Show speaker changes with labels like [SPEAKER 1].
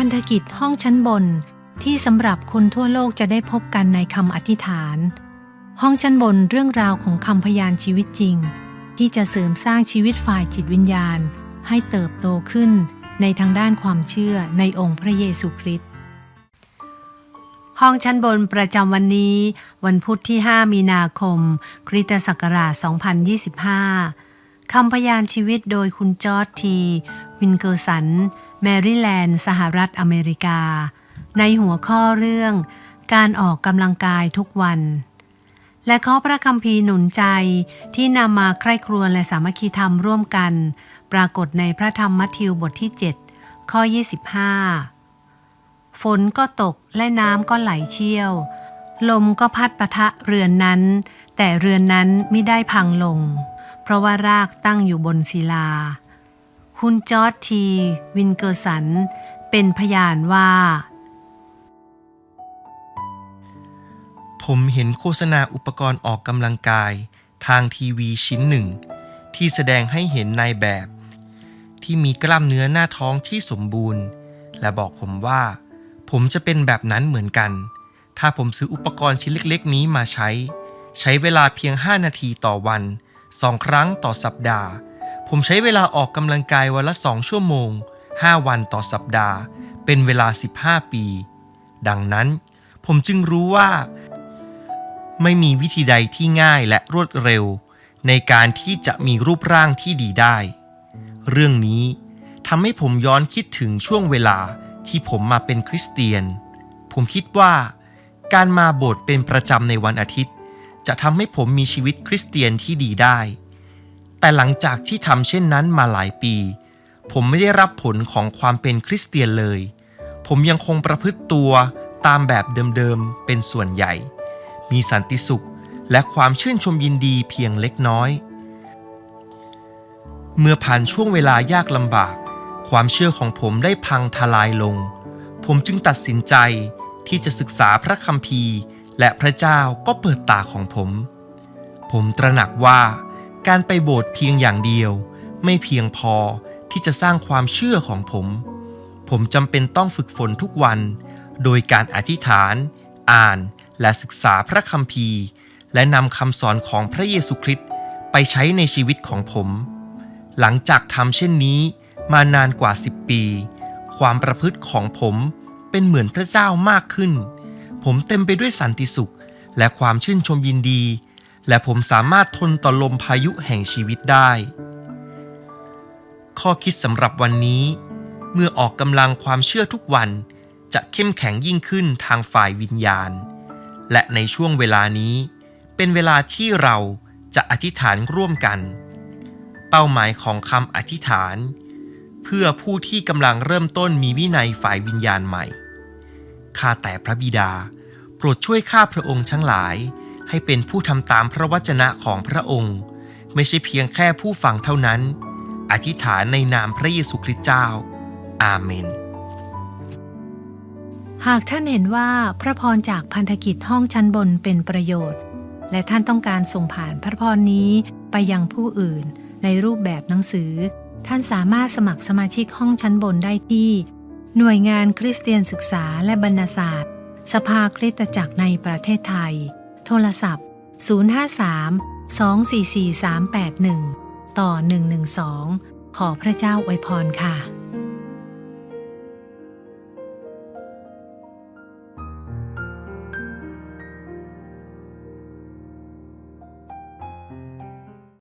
[SPEAKER 1] พันธกิจห้องชั้นบน ที่สำหรับคนทั่วโลกจะได้พบกันในคำอธิษฐาน ห้องชั้นบนเรื่องราวของคำพยานชีวิตจริง ที่จะเสริมสร้างชีวิตฝ่ายจิตวิญญาณ ให้เติบโตขึ้นในทางด้านความเชื่อในองค์พระเยซูคริสต์ห้องชั้นบนประจำวันนี้ วันพุธที่ 5 มีนาคม คริสตศักราช 2025 คำพยานชีวิตโดยคุณจอร์ทีวินเกอร์สัน แมริแลนด์ สหรัฐอเมริกา ในหัวข้อเรื่อง การออกกำลังกายทุกวัน และข้อพระคัมภีร์หนุนใจที่นำมาใคร่ครวญและสามัคคีธรรมร่วมกัน ปรากฏในพระธรรมมัทธิวบทที่ 7 ข้อ 25 ฝนก็ตกและน้ำก็ไหลเชี่ยว ลมก็พัดปะทะเรือนนั้น แต่เรือนนั้นไม่ได้พังลง เพราะว่ารากตั้งอยู่บนศิลา คุณจอร์จที วินเกอร์สัน เป็นพยานว่า
[SPEAKER 2] ผมเห็นโฆษณาอุปกรณ์ออกกำลังกาย ทางทีวีชิ้นหนึ่ง ที่แสดงให้เห็นนายแบบ ที่มีกล้ามเนื้อหน้าท้องที่สมบูรณ์ และบอกผมว่า ผมจะเป็นแบบนั้นเหมือนกัน ถ้าผมซื้ออุปกรณ์ชิ้นเล็กๆ นี้มาใช้ ใช้เวลาเพียง 5 นาทีต่อวัน2ครั้งต่อสัปดาห์ ผมใช้เวลาออกกำลังกายวันละ 2 ชั่วโมง 5 วันต่อสัปดาห์ เป็นเวลา 15 ปี ดังนั้น ผมจึงรู้ว่า ไม่มีวิธีใดที่ง่ายและรวดเร็ว ในการที่จะมีรูปร่างที่ดีได้ เรื่องนี้ทำให้ผมย้อนคิดถึงช่วงเวลาที่ผมมาเป็นคริสเตียน ผมคิดว่า การมาโบสถ์เป็นประจำในวันอาทิตย์ จะทำให้ผมมีชีวิตคริสเตียนที่ดีได้ แต่หลังจากที่ทำเช่นนั้นมาหลายปี ผมไม่ได้รับผลของความเป็นคริสเตียนเลย ผมยังคงประพฤติตัวตามแบบเดิมๆ เป็นส่วนใหญ่ มีสันติสุขและความชื่นชมยินดีเพียงเล็กน้อย เมื่อผ่านช่วงเวลายากลำบาก ความเชื่อของผมได้พังทลายลง ผมจึงตัดสินใจที่จะศึกษาพระคัมภีร์ และพระเจ้าก็เปิดตาของผม ผมตระหนักว่า การไปโบสถ์เพียงอย่างเดียว ไม่เพียงพอที่จะสร้างความเชื่อของผม ผมจำเป็นต้องฝึกฝนทุกวัน โดยการอธิษฐาน อ่านและศึกษาพระคัมภีร์ และนำคำสอนของพระเยซูคริสต์ไปใช้ในชีวิตของผม หลังจากทำเช่นนี้มานานกว่า 10 ปี ความประพฤติของผมเป็นเหมือนพระเจ้ามากขึ้น ผมเต็มไปด้วยสันติสุข และความชื่นชมยินดี และผมสามารถทนต่อลมพายุแห่งชีวิตได้ ข้อคิดสำหรับวันนี้ เมื่อออกกำลังความเชื่อทุกวันจะเข้มแข็งยิ่งขึ้นทางฝ่ายวิญญาณ และในช่วงเวลานี้ เป็นเวลาที่เราจะอธิษฐานร่วมกัน เป้าหมายของคำอธิษฐาน เพื่อผู้ที่กำลังเริ่มต้นมีวินัยฝ่ายวิญญาณใหม่ข้าแต่พระบิดา โปรดช่วยข้าพระองค์ทั้งหลาย ให้เป็นผู้ทำตามพระวจนะของพระองค์ ไม่ใช่เพียงแค่ผู้ฟังเท่านั้น อธิษฐานในนามพระเยซูคริสต์เจ้า อาเมน
[SPEAKER 1] หากท่านเห็นว่าพระพรจากพันธกิจห้องชั้นบนเป็นประโยชน์ และท่านต้องการส่งผ่านพระพรนี้ไปยังผู้อื่น ในรูปแบบหนังสือ ท่านสามารถสมัครสมาชิกห้องชั้นบนได้ที่ หน่วยงานคริสเตียนศึกษาและบรรณศาสตร์ สภาคริสตจักรในประเทศไทย โทรศัพท์ 053 244 381 ต่อ 112 ขอพระเจ้าอวยพรค่ะ